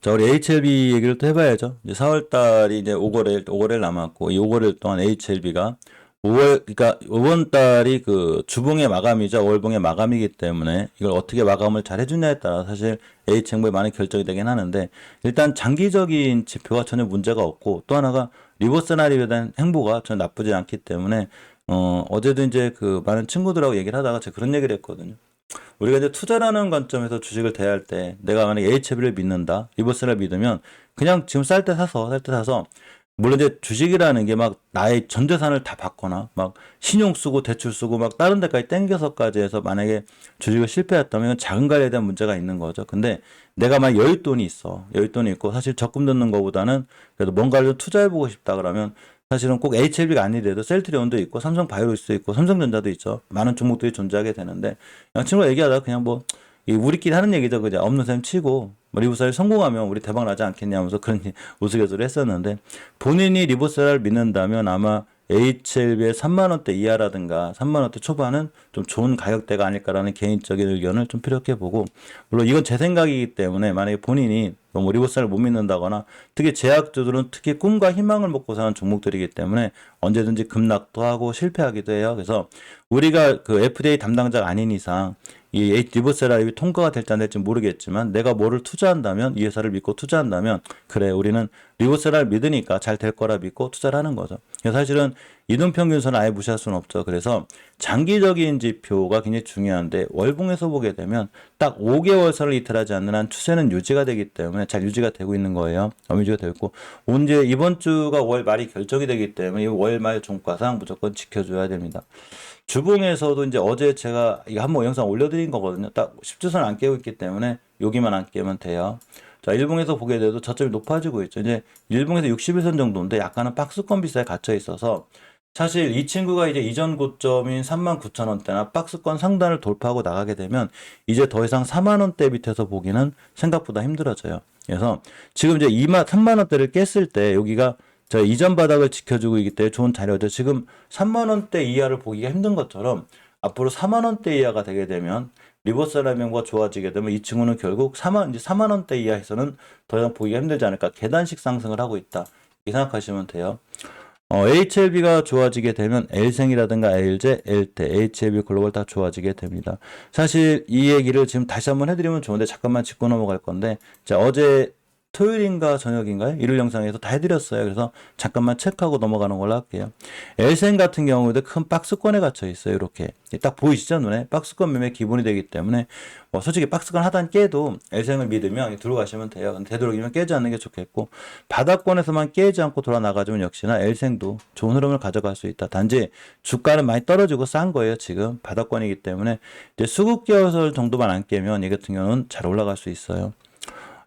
자, 우리 HLB 얘기를 또 해봐야죠. 이제 4월 달이 이제 5거래일, 5거래일 남았고, 이 5거래일 동안 HLB가 5월, 그러니까 이번 달이 그 주봉의 마감이자 월봉의 마감이기 때문에 이걸 어떻게 마감을 잘 해주냐에 따라 사실 H행보에 많이 결정이 되긴 하는데 일단 장기적인 지표가 전혀 문제가 없고 또 하나가 리버스 나리에 대한 행보가 전혀 나쁘지 않기 때문에 어, 어제도 이제 그 많은 친구들하고 얘기를 하다가 제가 그런 얘기를 했거든요. 우리가 이제 투자라는 관점에서 주식을 대할 때 내가 만약에 HB를 믿는다, 리버스를 믿으면 그냥 지금 쌀 때 사서 쌀 때 사서 물론 이제 주식이라는 게 막 나의 전 재산을 다 받거나 막 신용 쓰고 대출 쓰고 막 다른 데까지 땡겨서까지 해서 만약에 주식을 실패했다면 자금 관리에 대한 문제가 있는 거죠. 근데 내가 만약 여윳돈이 있어. 여윳돈이 있고 사실 적금 넣는 거보다는 그래도 뭔가를 좀 투자해 보고 싶다 그러면 사실은 꼭 HLB가 아니더라도 셀트리온도 있고 삼성 바이오로스도 있고 삼성전자도 있죠. 많은 종목들이 존재하게 되는데 친구가 얘기하다가 그냥 뭐이 우리끼리 하는 얘기죠. 그죠? 없는 셈 치고 뭐 리버스를 성공하면 우리 대박 나지 않겠냐 하면서 그런 우스갯소리 했었는데 본인이 리버스를 믿는다면 아마 HLB의 3만 원대 이하라든가 3만 원대 초반은 좀 좋은 가격대가 아닐까라는 개인적인 의견을 좀 피력해 보고 물론 이건 제 생각이기 때문에 만약에 본인이 너무 리버스를 못 믿는다거나 특히 제약주들은 특히 꿈과 희망을 먹고 사는 종목들이기 때문에 언제든지 급락도 하고 실패하기도 해요. 그래서 우리가 그 FDA 담당자가 아닌 이상 이 리버셀라입이 통과가 될지 안 될지 모르겠지만 내가 뭐를 투자한다면 이 회사를 믿고 투자한다면 그래 우리는 리버셀라를 믿으니까 잘 될 거라 믿고 투자를 하는 거죠. 사실은 이동평균선을 아예 무시할 수는 없죠. 그래서 장기적인 지표가 굉장히 중요한데 월봉에서 보게 되면 딱 5개월선을 이탈하지 않는 한 추세는 유지가 되기 때문에 잘 유지가 되고 있는 거예요. 어, 유지가 되고 언제 이번 주가 월 말이 결정이 되기 때문에 이 월 말 종가상 무조건 지켜줘야 됩니다. 주봉에서도 이제 어제 제가 이거 한번 영상 올려드린 거거든요. 딱 10주선 안 깨고 있기 때문에 여기만 안 깨면 돼요. 자, 일봉에서 보게 돼도 저점이 높아지고 있죠. 이제 일봉에서 61선 정도인데 약간은 박스권 비싸에 갇혀 있어서 사실 이 친구가 이제 이전 고점인 39,000원대나 박스권 상단을 돌파하고 나가게 되면 이제 더 이상 4만원대 밑에서 보기는 생각보다 힘들어져요. 그래서 지금 이제 2만, 3만원대를 깼을 때 여기가 저 이전 바닥을 지켜주고 있기 때문에 좋은 자료죠. 지금 3만 원대 이하를 보기가 힘든 것처럼 앞으로 4만 원대 이하가 되게 되면 리버스 라면과 좋아지게 되면 이 친구는 결국 4만 이제 4만 원대 이하에서는 더 이상 보기가 힘들지 않을까 계단식 상승을 하고 있다. 이렇게 생각하시면 돼요. 어, HLB가 좋아지게 되면 L생이라든가 LJ, LT, HLB 글로벌 다 좋아지게 됩니다. 사실 이 얘기를 지금 다시 한번 해드리면 좋은데 잠깐만 짚고 넘어갈 건데 자 어제 토요일인가 저녁인가요? 일요일 영상에서 다 해드렸어요. 그래서 잠깐만 체크하고 넘어가는 걸로 할게요. 엘센 같은 경우에도 큰 박스권에 갇혀 있어요. 이렇게 딱 보이시죠 눈에 박스권 매매 기본이 되기 때문에 뭐 솔직히 박스권 하단 깨도 엘센을 믿으면 들어가시면 돼요. 되도록이면 깨지 않는 게 좋겠고 바닥권에서만 깨지 않고 돌아 나가주면 역시나 엘센도 좋은 흐름을 가져갈 수 있다. 단지 주가는 많이 떨어지고 싼 거예요. 지금 바닥권이기 때문에 이제 수급 개월 정도만 안 깨면 이 같은 경우는 잘 올라갈 수 있어요.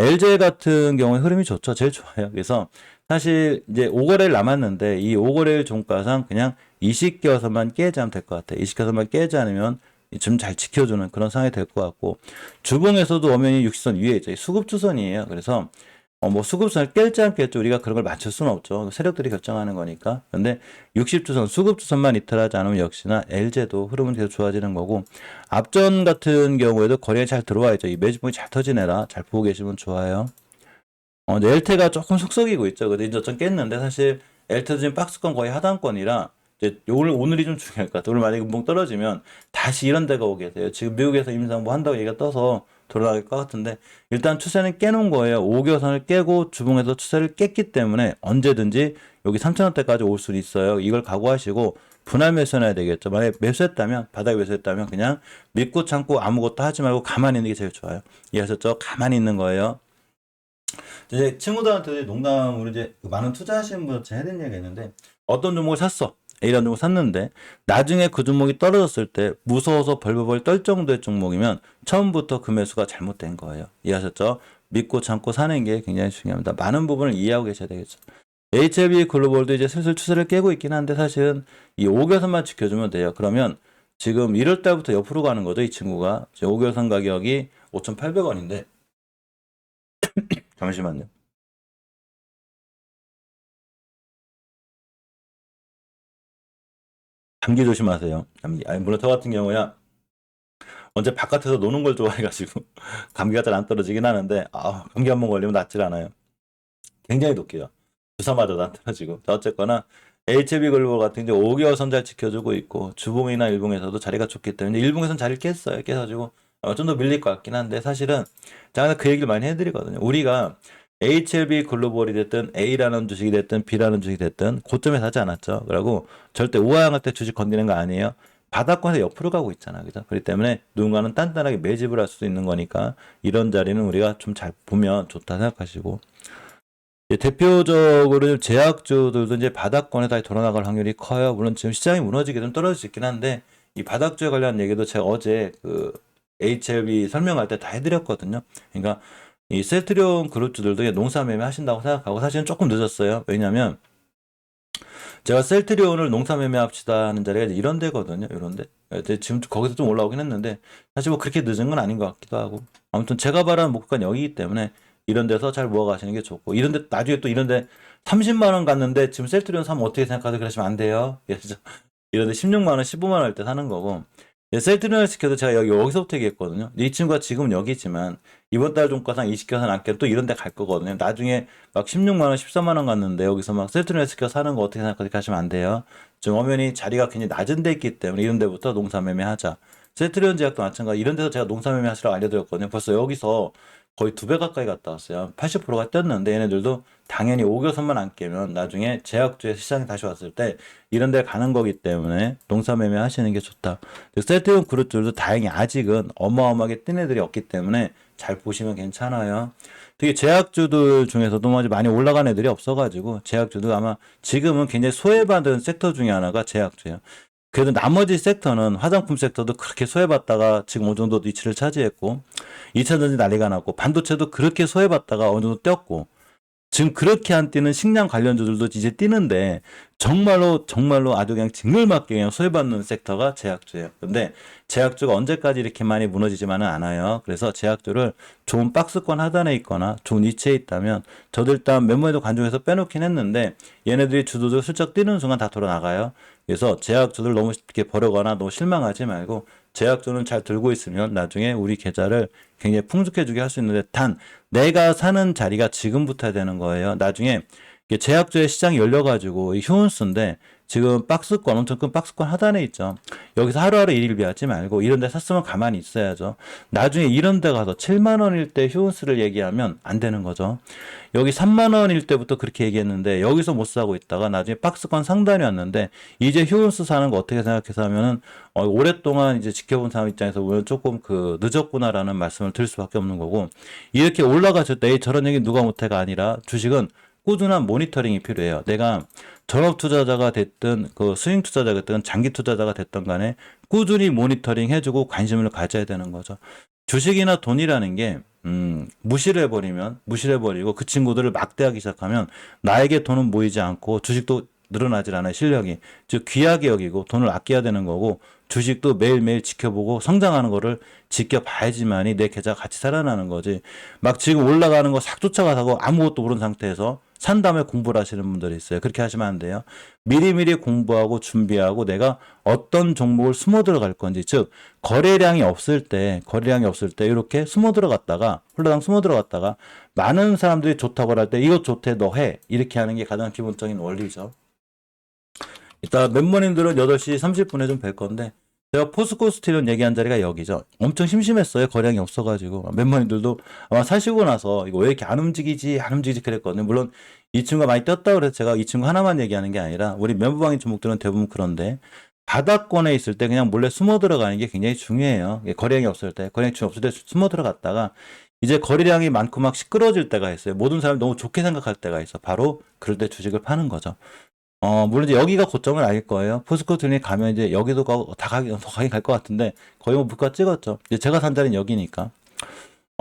LG 같은 경우에 흐름이 좋죠. 제일 좋아요. 그래서 사실 이제 5거래일 남았는데 이 5거래일 종가상 그냥 이식겨서만 깨지 않으면 될 것 같아요. 이식겨서만 깨지 않으면 좀 잘 지켜주는 그런 상황이 될 것 같고 주봉에서도 엄연히 60선 위에 있죠. 수급 주선이에요. 그래서 어, 뭐 수급선을 깰지 않겠죠. 우리가 그런 걸 맞출 수는 없죠. 세력들이 결정하는 거니까. 근데 60주선, 수급주선만 이탈하지 않으면 역시나 LG도 흐름은 계속 좋아지는 거고, 앞전 같은 경우에도 거리에 잘 들어와 있죠. 이 매집봉이 잘 터지네라. 잘 보고 계시면 좋아요. 어, 이제 LT가 조금 속썩이고 있죠. 근데 이제 좀 깼는데 사실 LT도 지금 박스권 거의 하단권이라 이제 오늘 오늘이 좀 중요할 것 같아요. 오늘 만약에 봉 떨어지면 다시 이런 데가 오게 돼요. 지금 미국에서 임상부 한다고 얘기가 떠서 돌아갈 것 같은데 일단 추세는 깨놓은 거예요. 5개선을 깨고 주봉에서 추세를 깼기 때문에 언제든지 여기 3천원대까지 올 수 있어요. 이걸 각오하시고 분할 매수해야 되겠죠. 만약에 매수했다면 바닥에 매수했다면 그냥 믿고 참고 아무것도 하지 말고 가만히 있는 게 제일 좋아요. 이해하셨죠? 가만히 있는 거예요. 이제 친구들한테 농담으로 이제 많은 투자하시는 분한테 해야 되는 얘기가 있는데 어떤 종목을 샀어. A라는 종목을 샀는데 나중에 그 종목이 떨어졌을 때 무서워서 벌벌벌 떨 정도의 종목이면 처음부터 그 매수가 잘못된 거예요. 이해하셨죠? 믿고 참고 사는 게 굉장히 중요합니다. 많은 부분을 이해하고 계셔야 되겠죠. HLB 글로벌도 이제 슬슬 추세를 깨고 있긴 한데 사실은 이 5개선만 지켜주면 돼요. 그러면 지금 1월 달부터 옆으로 가는 거죠. 이 친구가. 5개선 가격이 5,800원인데 잠시만요. 감기 조심하세요. 감기. 아니, 물론 저 같은 경우야 언제 바깥에서 노는 걸 좋아해가지고 감기가 잘 안 떨어지긴 하는데 아 감기 한 번 걸리면 낫질 않아요. 굉장히 높게요. 주사 맞아도 안 떨어지고. 자, 어쨌거나 HB 글로벌 같은 이제 5개월 선잘 지켜주고 있고 주봉이나 일봉에서도 자리가 좋기 때문에 일봉에서는 자리를 깼어요. 깨가지고 어, 좀더 밀릴 것 같긴 한데 사실은 제가 그 얘기를 많이 해드리거든요. 우리가 HLB 글로벌이 됐든 A라는 주식이 됐든 B라는 주식이 됐든 고점에 사지 않았죠. 그리고 절대 우하향할 때 주식 건드리는 거 아니에요. 바닥권에서 옆으로 가고 있잖아. 그죠? 그렇기 때문에 누군가는 단단하게 매집을 할 수도 있는 거니까 이런 자리는 우리가 좀 잘 보면 좋다 생각하시고 예, 대표적으로 제약주들도 이제 바닥권에 다시 돌아나갈 확률이 커요. 물론 지금 시장이 무너지게 좀 떨어질 수 있긴 한데 이 바닥주에 관련한 얘기도 제가 어제 그 HLB 설명할 때 다 해드렸거든요. 그러니까 이 셀트리온 그룹주들도 농사 매매 하신다고 생각하고 사실은 조금 늦었어요. 왜냐면 제가 셀트리온을 농사 매매합시다 하는 자리가 이런 데거든요. 이런 데. 지금 거기서 좀 올라오긴 했는데 사실 뭐 그렇게 늦은 건 아닌 것 같기도 하고. 아무튼 제가 바라는 목표가 여기이기 때문에 이런 데서 잘 모아 가시는 게 좋고 이런 데 나중에 또 이런 데 30만 원 갔는데 지금 셀트리온 사면 어떻게 생각하세요? 그러시면 안 돼요. 그래서 이런 데 16만 원, 15만 원 할 때 사는 거고 예, 셀트리온을 시켜도 제가 여기 여기서부터 얘기했거든요. 이 친구가 지금 여기지만 이번 달 종가상 20개선 안깨또 이런 데 갈 거거든요. 나중에 막 16만 원, 14만 원 갔는데 여기서 막 셀트리온을 시켜 사는 거 어떻게 생각하세요? 하시면 안 돼요. 지금 엄연히 자리가 굉장히 낮은 데 있기 때문에 이런 데부터 농사 매매하자. 셀트리온 제약도 마찬가지. 이런 데서 제가 농사 매매 하시라고 알려드렸거든요. 벌써 여기서 거의 두 배 가까이 갔다 왔어요. 80%가 뛰었는데 얘네들도 당연히 5개선만 안 깨면 나중에 제약주의 시장이 다시 왔을 때 이런 데 가는 거기 때문에 농사 매매 하시는 게 좋다. 셀트리온 그룹들도 다행히 아직은 어마어마하게 뛴 애들이 없기 때문에 잘 보시면 괜찮아요. 되게 제약주들 중에서도 많이 올라간 애들이 없어가지고 제약주도 아마 지금은 굉장히 소외받은 섹터 중에 하나가 제약주예요. 그래도 나머지 섹터는 화장품 섹터도 그렇게 소외받다가 지금 어느 정도 위치를 차지했고 2차 전지 난리가 났고 반도체도 그렇게 소외받다가 어느 정도 뛰었고 지금 그렇게 안 뛰는 식량 관련주들도 이제 뛰는데 정말로 정말로 아주 그냥 징글맞게 그냥 소외받는 섹터가 제약주예요. 근데 제약주가 언제까지 이렇게 많이 무너지지만은 않아요. 그래서 제약주를 좋은 박스권 하단에 있거나 좋은 위치에 있다면 저도 일단 멤버에도 관중에서 빼놓긴 했는데 얘네들이 주도적 슬쩍 뛰는 순간 다 돌아 나가요. 그래서 제약주들 너무 이렇게 버려거나 너무 실망하지 말고 제약주는 잘 들고 있으면 나중에 우리 계좌를 굉장히 풍족해지게 할 수 있는데 단 내가 사는 자리가 지금부터 되는 거예요. 나중에 제약주의 시장이 열려가지고 이 휴운스인데 지금 박스권 엄청 큰 박스권 하단에 있죠. 여기서 하루하루 일일 비하지 말고 이런 데 샀으면 가만히 있어야죠. 나중에 이런 데 가서 7만 원일 때 휴운스를 얘기하면 안 되는 거죠. 여기 3만 원일 때부터 그렇게 얘기했는데 여기서 못 사고 있다가 나중에 박스권 상단이 왔는데 이제 휴운스 사는 거 어떻게 생각해서 하면은 어, 오랫동안 이제 지켜본 사람 입장에서 보면 조금 그 늦었구나라는 말씀을 드릴 수밖에 없는 거고 이렇게 올라갔을 때 저런 얘기 누가 못해가 아니라 주식은 꾸준한 모니터링이 필요해요. 내가 전업 투자자가 됐든 그 스윙 투자자가 됐든 장기 투자자가 됐든 간에 꾸준히 모니터링 해주고 관심을 가져야 되는 거죠. 주식이나 돈이라는 게 음, 무시를 해버리면 무시를 해버리고 그 친구들을 막대하기 시작하면 나에게 돈은 모이지 않고 주식도 늘어나질 않아요 실력이 즉 귀하게 여기고 돈을 아껴야 되는 거고 주식도 매일매일 지켜보고 성장하는 거를 지켜봐야지만이 내 계좌가 같이 살아나는 거지 막 지금 올라가는 거 싹 쫓아가서 아무것도 모르는 상태에서 산 다음에 공부를 하시는 분들이 있어요. 그렇게 하시면 안 돼요. 미리미리 공부하고 준비하고 내가 어떤 종목을 숨어 들어갈 건지, 즉, 거래량이 없을 때, 거래량이 없을 때, 이렇게 숨어 들어갔다가, 홀라당 숨어 들어갔다가, 많은 사람들이 좋다고 할 때, 이거 좋대, 너 해. 이렇게 하는 게 가장 기본적인 원리죠. 이따 멤버님들은 8시 30분에 좀 뵐 건데, 제가 포스코 스틸은 얘기한 자리가 여기죠. 엄청 심심했어요. 거량이 없어가지고. 멤버님들도 아마 사시고 나서 이거 왜 이렇게 안 움직이지, 안 움직이지 그랬거든요. 물론 이 친구가 많이 떴다 그래서 제가 이 친구 하나만 얘기하는 게 아니라 우리 멤버방의 종목들은 대부분 그런데 바닥권에 있을 때 그냥 몰래 숨어 들어가는 게 굉장히 중요해요. 이게 거래량이 없을 때, 거래량이 없을 때 숨어 들어갔다가 이제 거래량이 많고 막 시끄러워질 때가 있어요. 모든 사람이 너무 좋게 생각할 때가 있어. 바로 그럴 때 주식을 파는 거죠. 어, 물론 이제 여기가 고점을 알릴 거예요. 포스코 트윈이 가면 이제 여기도 가고 다 가긴, 더 가긴 갈 것 같은데 거의 뭐 물가 찍었죠. 이제 제가 산 자리는 여기니까.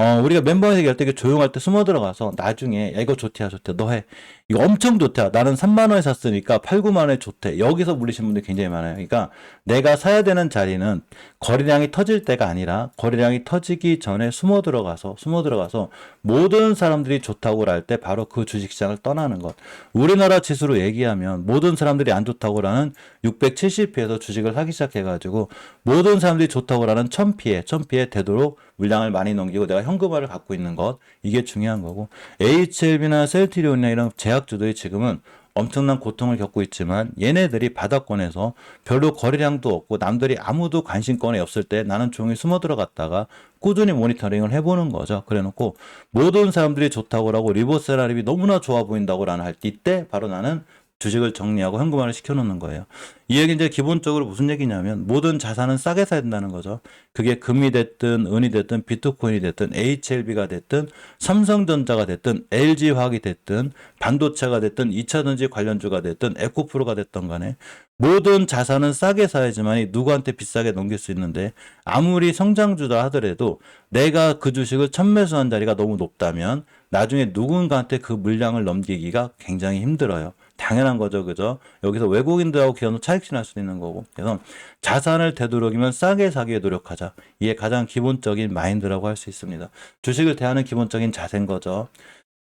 어, 우리가 멤버 얘기할 때 조용할 때 숨어 들어가서 나중에 야, 이거 좋대야 좋대. 너 해. 이거 엄청 좋대야. 나는 3만 원에 샀으니까 8, 9만 원에 좋대. 여기서 물리신 분들이 굉장히 많아요. 그러니까 내가 사야 되는 자리는 거래량이 터질 때가 아니라 거래량이 터지기 전에 숨어 들어가서 숨어 들어가서 모든 사람들이 좋다고 할 때 바로 그 주식시장을 떠나는 것. 우리나라 지수로 얘기하면 모든 사람들이 안 좋다고 라는 670피에서 주식을 사기 시작해가지고 모든 사람들이 좋다고 라는 1000피에 1000피에 되도록 물량을 많이 넘기고 내가 현금화를 갖고 있는 것 이게 중요한 거고 HLB나 셀트리온이나 이런 제약주들이 지금은 엄청난 고통을 겪고 있지만 얘네들이 바닥권에서 별로 거래량도 없고 남들이 아무도 관심권에 없을 때 나는 종일 숨어 들어갔다가 꾸준히 모니터링을 해보는 거죠. 그래 놓고 모든 사람들이 좋다고 하고 리버세라립이 너무나 좋아 보인다고 라는 할때 이때 바로 나는 주식을 정리하고 현금화를 시켜놓는 거예요. 이 얘기 이제 기본적으로 무슨 얘기냐면 모든 자산은 싸게 사야 된다는 거죠. 그게 금이 됐든 은이 됐든 비트코인이 됐든 HLB가 됐든 삼성전자가 됐든 LG화학이 됐든 반도체가 됐든 2차전지 관련주가 됐든 에코프로가 됐던 간에 모든 자산은 싸게 사야지만이 누구한테 비싸게 넘길 수 있는데 아무리 성장주다 하더라도 내가 그 주식을 천매수한 자리가 너무 높다면 나중에 누군가한테 그 물량을 넘기기가 굉장히 힘들어요. 당연한 거죠, 그죠? 여기서 외국인들하고 기업은 차익 실할 수 있는 거고. 그래서 자산을 되도록이면 싸게 사기에 노력하자. 이게 가장 기본적인 마인드라고 할 수 있습니다. 주식을 대하는 기본적인 자세인 거죠.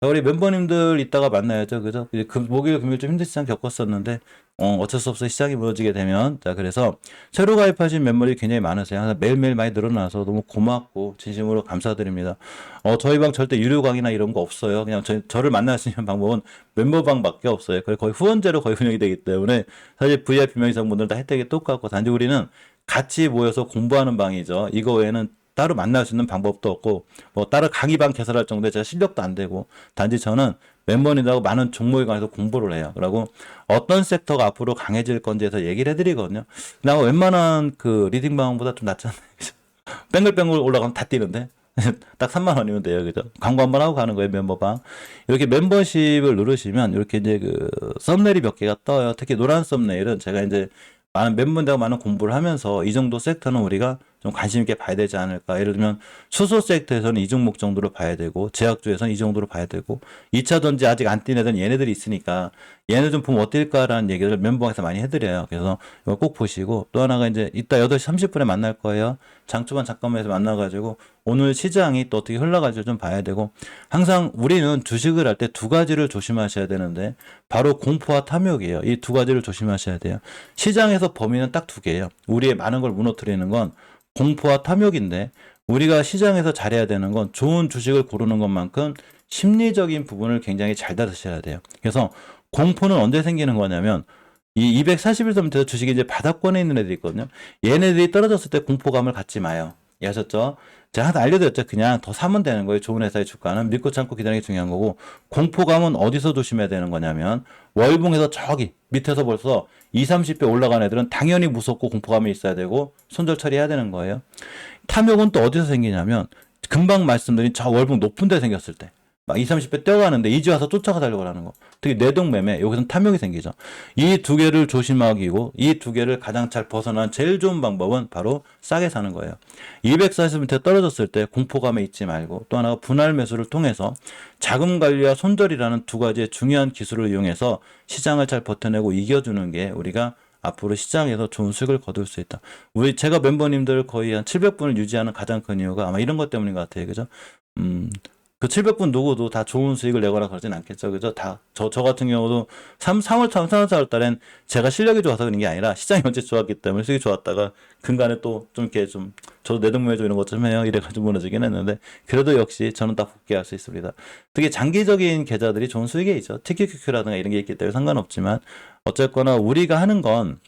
자, 우리 멤버님들 이따가 만나야죠, 그죠? 이제 금, 목요일, 금요일 좀 힘든 시장 겪었었는데, 어, 어쩔 수 없어 시장이 무너지게 되면, 자, 그래서 새로 가입하신 멤버들이 굉장히 많으세요. 항상 매일매일 많이 늘어나서 너무 고맙고, 진심으로 감사드립니다. 어, 저희 방 절대 유료 강의나 이런 거 없어요. 그냥 저, 저를 만날 수 있는 방법은 멤버방밖에 없어요. 그래 거의 후원제로 거의 운영이 되기 때문에 사실 VIP 명의상 분들 다 혜택이 똑같고 단지 우리는 같이 모여서 공부하는 방이죠. 이거 외에는 따로 만날 수 있는 방법도 없고 뭐 따로 강의방 개설할 정도의 제가 실력도 안 되고 단지 저는 멤버님들하고 많은 종목에 관해서 공부를 해요. 그리고 어떤 섹터가 앞으로 강해질 건지에서 얘기를 해드리거든요. 나 웬만한 그 리딩 방보다 좀 낫잖아요. 뱅글뱅글 올라가면 다 뛰는데 딱 3만 원이면 돼요. 그죠? 광고 한 번 하고 가는 거예요, 멤버방. 이렇게 멤버십을 누르시면 이렇게 이제 그 썸네일이 몇 개가 떠요. 특히 노란 썸네일은 제가 이제 많은 멤버들하고 많은 공부를 하면서 이 정도 섹터는 우리가 좀 관심 있게 봐야 되지 않을까. 예를 들면 수소 섹터에서는 이 종목 정도로 봐야 되고 제약주에서는 이 정도로 봐야 되고 2차 전지 아직 안 뛴 애들은 얘네들이 있으니까 얘네 좀 보면 어떨까라는 얘기를 멤버에서 많이 해드려요. 그래서 이거 꼭 보시고 또 하나가 이제 이따 8시 30분에 만날 거예요. 장초반 잠깐만에서 만나가지고 오늘 시장이 또 어떻게 흘러갈지 좀 봐야 되고 항상 우리는 주식을 할 때 두 가지를 조심하셔야 되는데 바로 공포와 탐욕이에요. 이 두 가지를 조심하셔야 돼요. 시장에서 범위는 딱 두 개예요. 우리의 많은 걸 무너뜨리는 건 공포와 탐욕인데 우리가 시장에서 잘해야 되는 건 좋은 주식을 고르는 것만큼 심리적인 부분을 굉장히 잘 다루셔야 돼요. 그래서 공포는 언제 생기는 거냐면 이 241선 밑에서 주식이 이제 바닥권에 있는 애들이 있거든요. 얘네들이 떨어졌을 때 공포감을 갖지 마요. 이해하셨죠? 제가 하나 알려드렸죠. 그냥 더 사면 되는 거예요. 좋은 회사의 주가는 믿고 참고 기다리는 게 중요한 거고 공포감은 어디서 조심해야 되는 거냐면 월봉에서 저기 밑에서 벌써 2, 30배 올라간 애들은 당연히 무섭고 공포감이 있어야 되고 손절 처리해야 되는 거예요. 탐욕은 또 어디서 생기냐면 금방 말씀드린 저 월봉 높은 데 생겼을 때 막 2, 30배 뛰어가는데 이제 와서 쫓아가달라고 하는 거. 특히 뇌동매매 여기서는 탐욕이 생기죠. 이 두 개를 조심하기고 이 두 개를 가장 잘 벗어난 제일 좋은 방법은 바로 싸게 사는 거예요. 240m 떨어졌을 때 공포감에 있지 말고 또 하나가 분할 매수를 통해서 자금 관리와 손절이라는 두 가지의 중요한 기술을 이용해서 시장을 잘 버텨내고 이겨주는 게 우리가 앞으로 시장에서 좋은 수익을 거둘 수 있다. 우리 제가 멤버님들 거의 한 700분을 유지하는 가장 큰 이유가 아마 이런 것 때문인 것 같아요. 그죠? 음, 그 700분 누구도 다 좋은 수익을 내거나 그러진 않겠죠. 그죠? 다, 저, 저 같은 경우도 3, 3월, 3, 4월, 4월 달엔 제가 실력이 좋아서 그런 게 아니라 시장이 언제 좋았기 때문에 수익이 좋았다가 근간에 또 좀 이렇게 좀, 저도 내동매매 좀 이런 것 좀 해요. 이래가지고 무너지긴 했는데, 그래도 역시 저는 다 복귀할 수 있습니다. 특히 장기적인 계좌들이 좋은 수익이 있죠. TQQQ라든가 이런 게 있기 때문에 상관없지만, 어쨌거나 우리가 하는 건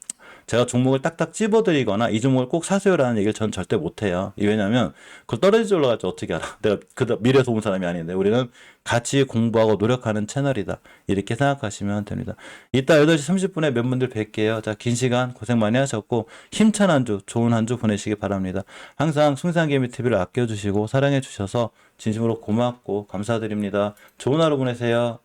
제가 종목을 딱딱 찝어드리거나 이 종목을 꼭 사세요라는 얘기를 저는 절대 못해요. 왜냐하면 그걸 떨어질지 올라갈지 어떻게 알아? 내가 그 미래에서 온 사람이 아닌데 우리는 같이 공부하고 노력하는 채널이다. 이렇게 생각하시면 됩니다. 이따 8시 30분에 몇 분들 뵐게요. 자, 긴 시간 고생 많이 하셨고 힘찬 한 주, 좋은 한 주 보내시기 바랍니다. 항상 숭상개미 TV를 아껴주시고 사랑해주셔서 진심으로 고맙고 감사드립니다. 좋은 하루 보내세요.